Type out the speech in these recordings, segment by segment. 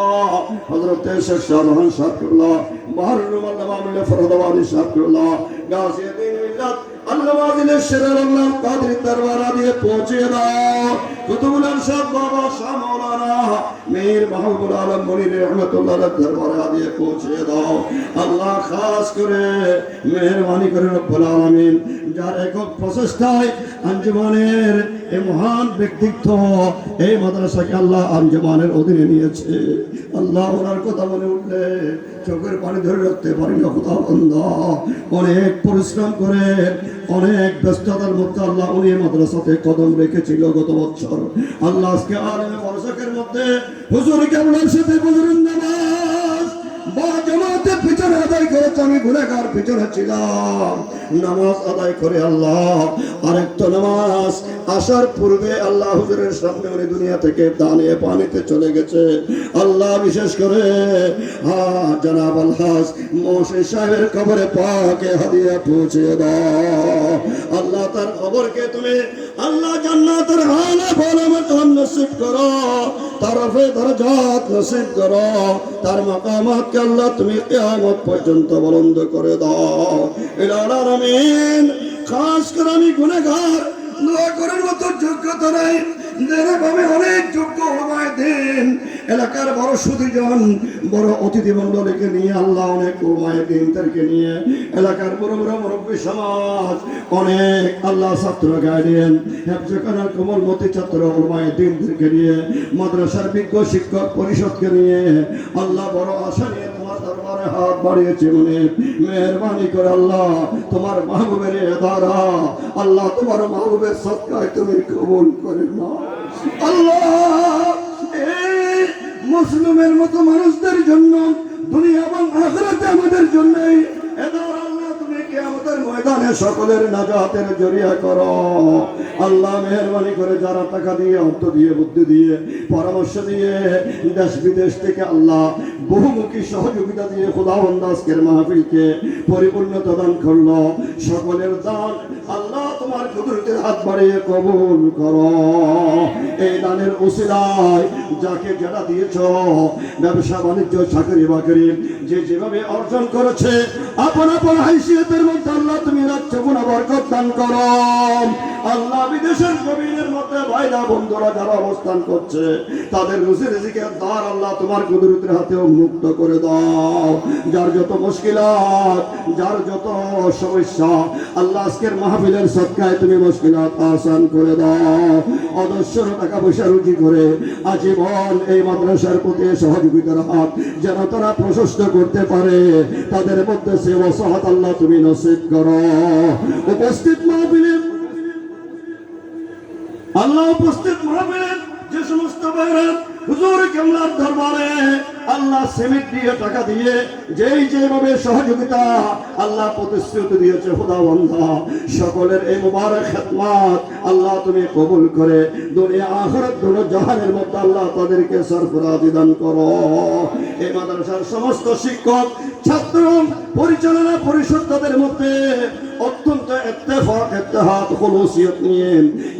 রওয়া হযরত শেখ শাহজাহান সাহেবুল্লাহ বাহরুল আল্লামা মিল্লা ফরদাবাদি সাহেবুল্লাহ গাজিয়াদ্দিন মিল্লাত আল্লাহ দিয়ে পৌঁছে দাও। কুতুবুল আল্লাহ খাস করে, মেহরবানি যার একক প্রচেষ্টায় আঞ্জুমানের এই মহান ব্যক্তিত্ব এই মাদ্রাসাকে আল্লাহ আঞ্জুমানের অধীনে নিয়েছে। আল্লাহ ওনার কথা মনে উঠলে চোখের পানি ধরে রাখতে পারি না কোথাও অনেক পরিশ্রম করে অনেক ব্যস্ততার মধ্যে আল্লাহ এই মাদ্রাসাতে কদম রেখেছিল গত বছর। আল্লাহ আজকে আলমে বর্ষকের মধ্যে হুজুর কেমন সাথে হুজুরের নামাজ জামাতের পিছনে আদায় করেছে, আমি গুণাগার পিছনে ছিলাম। নামাজ আদায় করে আল্লাহ আরেকটা নামাজ। আসার পূর্বে আল্লাহ হুজুরের সামনে উনি দুনিয়া থেকে দানিয়ে পানিতে চলে গেছে। আল্লাহ বিশেষ করে হ্যাঁ জনাব আলহাস মৌসে সাহেবের কবরে পাকে হাদিয়া পৌঁছে দাও। আল্লাহ তার কবরকে তুমি, আল্লাহ জান্নাতের হালে বলে নসিব করো তার রফে দরজাত নসিব করো, তার মাকামাতকে আল্লাহ তুমি কিয়ামত পর্যন্ত বলন্দ করে দাও। ইলাল আমিন। খাস করে আমি গুনাহগার দোয়া করার মতো যোগ্যতা নাই। যেভাবে অনেক যোগ্য দেন এলাকার বড় সুদীজন বড় অতিথি মণ্ডলীকে নিয়ে আল্লাহ অনেক ওমায় দিনদেরকে নিয়ে এলাকার বড় বড় মুরব্বী সমাজ অনেক আল্লাহ ছাত্র গাইডেন হেফজখানার কোমলমতি ছাত্র ওমায় দিনদেরকে নিয়ে, মাদ্রাসার বিজ্ঞ শিক্ষক পরিষদকে নিয়ে আল্লাহ বড় আশা নিয়ে তোমার দরবারে হাত বাড়িয়েছে মনে। মেহরবানি করে আল্লাহ তোমার মাহবুবের দ্বারা আল্লাহ তোমার মাহবুবের সৎকায় তুমি কবুল করে না আল্লাহ মুসলিমের মতো মানুষদের জন্য, দুনিয়া এবং আখরাতে আমাদের জন্য। আল্লাহ, তুমি করো। যারা টাকা দিয়ে বুদ্ধি দিয়ে, পরামর্শ দিয়ে দেশ বিদেশ থেকে আল্লাহ বহুমুখী সহযোগিতা দিয়ে দান করল। সকলের দান আল্লাহ কুদরতের হাত বাড়িয়ে কবুল করো। এই দানের উসিলায় যাকে যেটা দিয়েছ, ব্যবসা, বাণিজ্য চাকরি বাকরি যেভাবে অর্জন করেছে, আপন আপন হাইসিয়তের মধ্যে আল্লাহ তুমি রাখছো গুণা বরকত দান করো। আল্লাহ বিদেশের জমিনের মধ্যে ভাইরা বন্ধুরা যারা অবস্থান করছে, তাদের রুজি রিজিকের দ্বার আল্লাহ তোমার কুদরতের হাতেও মুক্ত করে দাও। যার যত মুশকিলাত, যার যত সমস্যা, আল্লাহ আজকের মাহফিলের সৎকায় তুমি মুশকিলাত আসান করে দাও। অদস্যর টাকা পয়সা রুজি করে আজীবন এই মাদ্রাসার প্রতি সহযোগিতার হাত যেন তারা প্রশস্ত করতে পারে, তাদের মধ্যে সে অসহাত আল্লাহ তুমি নসিব করো। উপস্থিত মাহফিলে আল্লাহ উপস্থিত মহাবিলেন যে সমস্ত বাইরের হুজুর কেমলার দরবারে আল্লাহ সিমেন্ট দিয়ে টাকা দিয়ে যেই যেভাবে সহযোগিতা আল্লাহ প্রতিশ্রুতি দিয়েছে খোদা বন্ধা সকলের এই মুবারক খেতমাত আল্লাহ তুমি কবুল করে। দুনিয়া, আখরাত দুনো জাহানের মধ্যে আল্লাহ তাদেরকে সরফরাজি দান করো। এই মাদ্রাসার সমস্ত শিক্ষক, ছাত্র, পরিচালনা পরিষদ তাদের মধ্যে অত্যন্ত ইত্তেফাক ইত্তেহাদ খুলুসিয়ত নিয়ে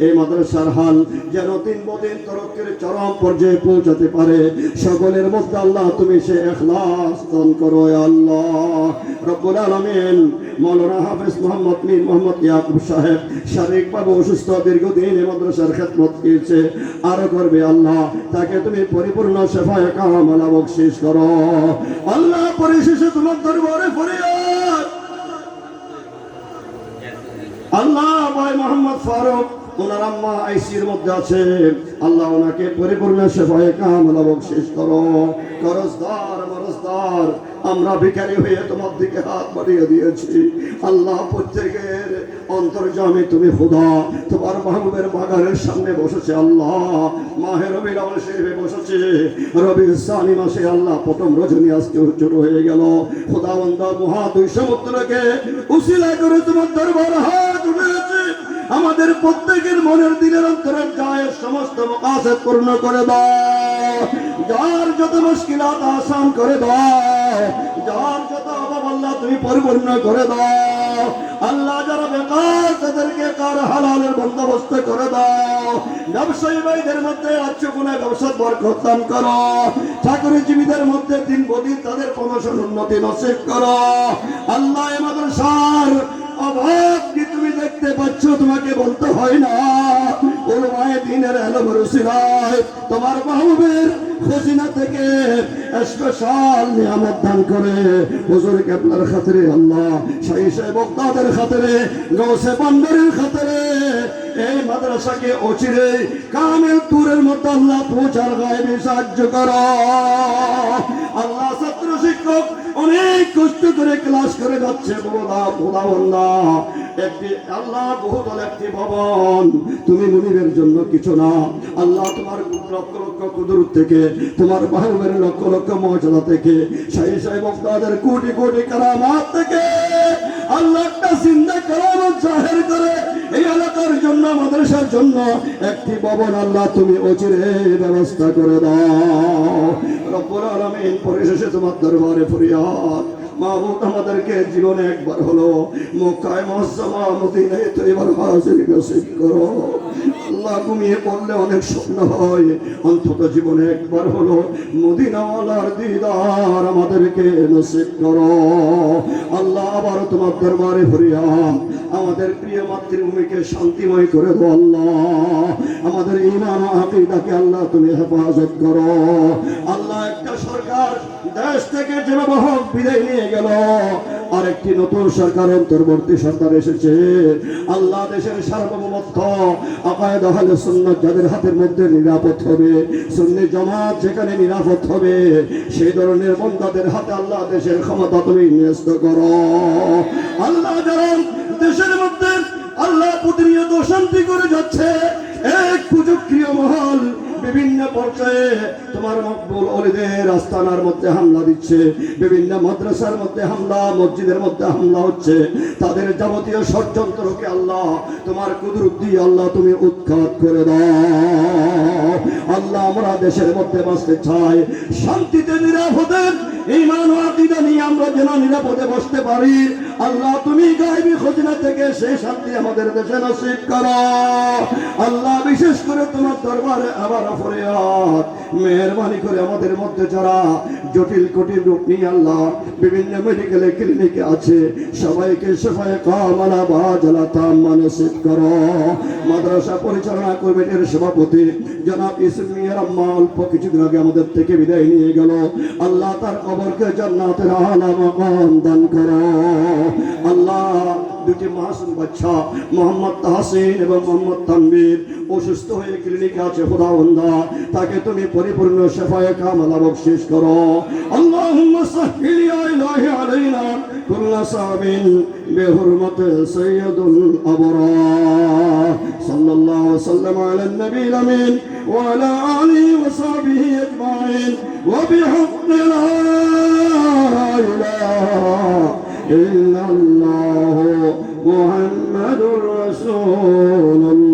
এই মাদ্রাসার হাল যেন দিন বদিন তরক্কের চরম পর্যায়ে পৌঁছাতে পারে। সকলের মধ্যে আল্লাহ তুমি সে এখলাস দান করো আল্লাহ। রব্বুল আলামিন মাওলানা হাফেজ মোহাম্মদ মীর মোহাম্মদ ইয়াকুব সাহেব শারীরিকভাবে অসুস্থ দীর্ঘদিন এই মাদ্রাসার খেদমত দিয়েছে আরও করবে আল্লাহ, তাকে তুমি পরিপূর্ণ সেফায় কামালা বকশিস করো। আল্লাহ পরিশেষে তোমার দরবারে ফরিয়াদ আল্লাহ ভাই মোহাম্মদ ফারুক ওনার আম্মা আইসির মধ্যে আছে। আল্লাহ ওনাকে পরিপূর্ণ সেবায় কামলা বকশিস করো। করজদার মরজদার আমরা ভিখারি হয়ে তোমার দিকে হাত বাড়িয়ে দিয়েছি। আল্লাহ প্রত্যেকের অন্তর্জামে তুমি খুদা। তোমার মাহবুবের বাগানের সামনে বসেছে আল্লাহ। মাহে রবি শরীফে বসেছে। রবি সানি মাসে আল্লাহ প্রথম রজনী আজকে শুরু হয়ে গেল। খোদা বন্দা, মহা দুই সমুদ্রকে উসিলা করে তোমার দরবার হাত উঠেছে। আমাদের প্রত্যেকের মনের দিলের অন্তরের যায় সমস্ত মকাসেদ পূর্ণ করে দাও। যার যত মুশকিলাত আসান করে দাও। যার যত অভাব আল্লাহ তুমি পরিপূর্ণ করে দাও। আল্লাহ যারা বেকার, তাদেরকে কার হালালের বন্দোবস্ত করে দাও। ব্যবসায়ী ভাইদের মধ্যে আচ্ছ গুণে ব্যবসা বরকত করো। চাকরিজীবীদের মধ্যে দিন বদি তাদের প্রমোশন উন্নতি নসিব করো। আল্লাহ আমাদের সার অভাব পাচ্ছ, তোমাকে বলতে হয় না। ওলমায়ে দিনের আলম রসিলায় তোমার মাহবুবের খজিনা থেকে স্পেশাল নিয়ামত দান করে। হুজুর কেবলার খাতিরে আল্লাহ, শাহী সাহেব বক্তাদের খাতিরে গৌসে বান্দারের খাতিরে, এই মাদ্রাসাকে অচিরে কামেল তুরের মতো আল্লাহ পৌঁছার গায়ে সাহায্য করো। আল্লাহ ছাত্র শিক্ষক অনেক কষ্ট করে ক্লাস করে যাচ্ছে বোধা বোধা বন্ধা একটি আল্লাহ একটি ভবন। তুমি জন্য কিছু না। আল্লাহ তোমার লক্ষ লক্ষ কুদুর থেকে, তোমার মাহবুবের লক্ষ লক্ষ থেকে সাহি সাহেব তাদের কোটি কোটি কারামাত থেকে আল্লাহ একটা চিন্তা কারামত জাহের করে এই এলাকার জন্য, মাদ্রাসার জন্য একটি ভবন আল্লাহ তুমি অচিরে ব্যবস্থা করে দাও। রব্বুল আলামিন পরিশেষে তোমার দরবারে ফরিয়াদ। মাহবুব আমাদেরকে জীবনে একবার হলো মক্কায় মহসমা মদিনায় তো এবার হাজির নসিব করো। আল্লাহ ঘুমিয়ে পড়লে অনেক স্বপ্ন হয়। অন্তত জীবনে একবার হলো মদিনাওয়ালার দিদার আমাদেরকে নসিব করো। আল্লাহ আবার তোমার দরবারে ফরিয়াম আমাদের প্রিয় মাতৃভূমিকে শান্তিময় করে দো আল্লাহ। আমাদের ইমান আকিদাকে আল্লাহ তুমি হেফাজত করো। আল্লাহ একটা সরকার দেশ থেকে যেভাবে বিদায় নিয়ে গেল। আর একটি নতুন সরকার, অন্তর্বর্তী সরকার এসেছে। আল্লাহ দেশের সার্বভৌমত্ব, আকায়দ আহলে সুন্নাত যাদের হাতের মধ্যে নিরাপদ হবে, সুন্নি জামাত যেখানে নিরাপদ হবে, সেই ধরনের বন্দাদের হাতে আল্লাহ দেশের ক্ষমতা তুমি ন্যস্ত করো। আল্লাহ যারা দেশের মধ্যে আল্লাহ প্রতিনিয়ত শান্তি করে যাচ্ছে, এক কুচক্রিয় মহল বিভিন্ন পর্যায়ে তোমার মকবুল অলিদের আস্তানার মধ্যে হামলা দিচ্ছে। বিভিন্ন মাদ্রাসার মধ্যে হামলা, মসজিদের মধ্যে হামলা হচ্ছে। তাদের যাবতীয় ষড়যন্ত্রকে আল্লাহ তোমার কুদরত দিয়ে আল্লাহ তুমি উৎখাত করে দাও। আল্লাহ আমরা দেশের মধ্যে বাঁচতে চাই, শান্তিতে নিরাপদে ইমান আকিদা নিয়ে আমরা যেন নিরাপদে বসতে পারি। আল্লাহ, তুমি গাইবি খোঁজনা থেকে সেই শান্তি আমাদের দেশে নসিব করো। আল্লাহ, বিশেষ করে তোমার দরবারে আবার ফরিয়াদ। মেহরবানি করে আমাদের মধ্যে যারা জটিল কঠিন রূপ নিয়ে আল্লাহ, বিভিন্ন মেডিকেলে ক্লিনিকে আছে, সবাইকে সেবায় কামালা বা জ্বালাতাম মানসিক করো। মাদ্রাসা পরিচালনা কমিটির সভাপতি জনাব ইসমিয়ার আম্মা অল্প কিছুদিন আগে আমাদের থেকে বিদায় নিয়ে গেল। আল্লাহ তার কবরকে জান্নাতের আলা মাকাম দান করো আল্লাহ দুটি মাসুম বাচ্চা মোহাম্মদ তাহসিন এবং মোহাম্মদ তানবীর অসুস্থ হয়ে ক্লিনিকে আছে খোদা বন্দা তাকে তুমি পরিপূর্ণ শেফায়ে কামালা বকশিস করো আল্লাহুম্মা সাহহিল ইয়া ইলাহি আলাইনা কুল্লা সাবিন বিহুরমতি সাইয়্যিদুল আবরার সাল্লাল্লাহু ওয়াসাল্লাম আলা النبي الأمين وعلى آله وصحبه أجمعين. وبحكم لا إله إلا الله محمد رسول الله.